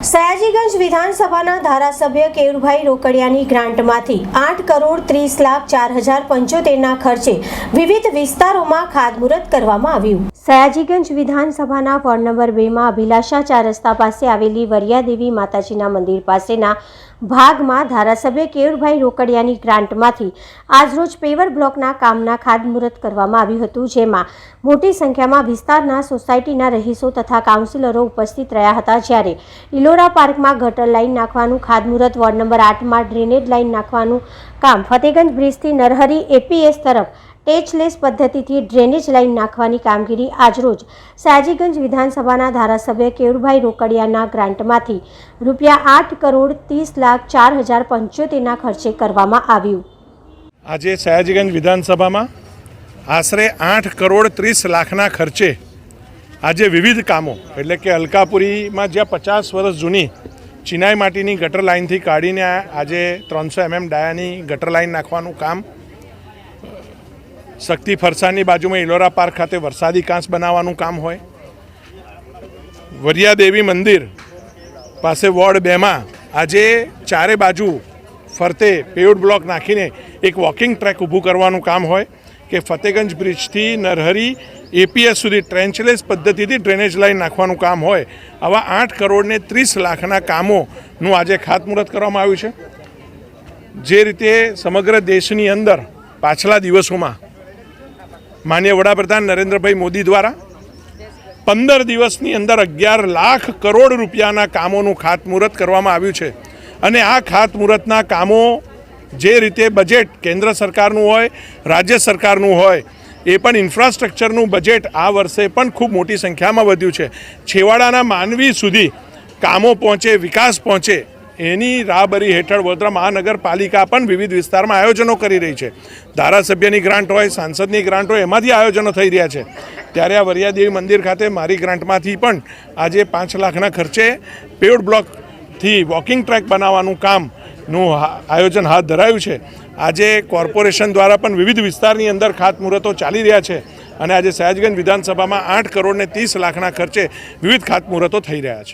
સયાજીગંજ વિધાનસભાના ધારાસભ્ય કેયુરભાઈ રોકડિયાની ગ્રાન્ટમાંથી આઠ કરોડ ત્રીસ લાખ ચાર હજાર પંચોતેરના ખર્ચે વિવિધ વિસ્તારોમાં ખાતમુહૂર્ત કરવામાં આવ્યું. સયાજીગંજ વિધાનસભાના વોર્ડ નંબર બેમાં અભિલાષા ચાર રસ્તા પાસે આવેલી વરિયાદેવી માતાજીના મંદિર પાસેના ભાગમાં ધારાસભ્ય કેયુરભાઈ રોકડિયાની ગ્રાન્ટમાંથી આજરોજ પેવર બ્લોકના કામના ખાતમુહૂર્ત કરવામાં આવ્યું હતું, જેમાં મોટી સંખ્યામાં વિસ્તારના સોસાયટીના રહીશો તથા કાઉન્સિલરો ઉપસ્થિત રહ્યા હતા. જ્યારે ઇલોરા પાર્કમાં ગટર લાઇન નાખવાનું ખાતમુહૂર્ત, વોર્ડ નંબર આઠમાં ડ્રેનેજ લાઇન નાખવાનું કામ, ફતેગંજ બ્રિજથી નરહરી એપીએસ તરફ ટેચલેસ પદ્ધતિથી ડ્રેનેજ લાઇન નાખવાની કામગીરી આજરોજ સાજીગંજ વિધાનસભાના ધારાસભ્ય કેળુભાઈ રોકડિયાના ગ્રાન્ટમાંથી રૂપિયા આઠ કરોડ ત્રીસ લાખ ચાર હજાર પંચોતેરના ખર્ચે કરવામાં આવ્યું. આજે સયાજીગંજ વિધાનસભામાં આશરે આઠ કરોડ ત્રીસ લાખના ખર્ચે આજે વિવિધ કામો, એટલે કે અલકાપુરીમાં જ્યાં પચાસ વર્ષ જૂની ચિનાઈ માટીની ગટર લાઇનથી કાઢીને આજે ત્રણસો એમએમ ડાયાની ગટર લાઇન નાખવાનું કામ શક્તિ ફરસાની બાજુમાં ઇલોરા પાર્ક ખાતે વરસાદી કાંસ બનાવવાનું કામ હોય. વરિયાદેવી મંદિર પાસે વોર્ડ બેમાં આજે ચારે બાજુ ફરતે પેવડ બ્લોક નાખીને એક વોકિંગ ટ્રેક ઊભું કરવાનું કામ હોય કે ફતેગંજ બ્રિજથી નરહરી એપીએસ સુધી ટ્રેન્ચલેસ પદ્ધતિથી ડ્રેનેજ લાઇન નાખવાનું કામ હોય. આવા આઠ કરોડને ત્રીસ લાખના કામોનું આજે ખાતમુહૂર્ત કરવામાં આવ્યું છે. જે રીતે સમગ્ર દેશની અંદર પાછલા દિવસોમાં માન્ય વડાપ્રધાન નરેન્દ્રભાઈ મોદી દ્વારા પંદર દિવસની અંદર અગિયાર લાખ કરોડ રૂપિયાના કામોનું ખાતમુહૂર્ત કરવામાં આવ્યું છે. અને આ ખાતમુહૂર્તના કામો જે રીતે બજેટ કેન્દ્ર સરકારનું હોય, રાજ્ય સરકારનું હોય, એ પણ ઇન્ફ્રાસ્ટ્રક્ચરનું બજેટ આ વર્ષે પણ ખૂબ મોટી સંખ્યામાં વધ્યું છે. છેવાડાના માનવી સુધી કામો પહોંચે, વિકાસ પહોંચે એની રાહબરી હેઠળ વડોદરા મહાનગરપાલિકા પણ વિવિધ વિસ્તારમાં આયોજનો કરી રહી છે. ધારાસભ્યની ગ્રાન્ટ હોય, સાંસદની ગ્રાન્ટ હોય, એમાંથી આયોજનો થઈ રહ્યા છે. ત્યારે આ વરિયાદેવી મંદિર ખાતે મારી ગ્રાન્ટમાંથી પણ આજે પાંચ લાખના ખર્ચે પેવડ બ્લોકથી વોકિંગ ટ્રેક બનાવવાનું કામનું આયોજન હાથ ધરાયું છે. આજે કોર્પોરેશન દ્વારા પણ વિવિધ વિસ્તારની અંદર ખાતમુહૂર્તો ચાલી રહ્યા છે અને આજે સયાજગંજ વિધાનસભામાં આઠ કરોડને ત્રીસ લાખના ખર્ચે વિવિધ ખાતમુહૂર્તો થઈ રહ્યા છે.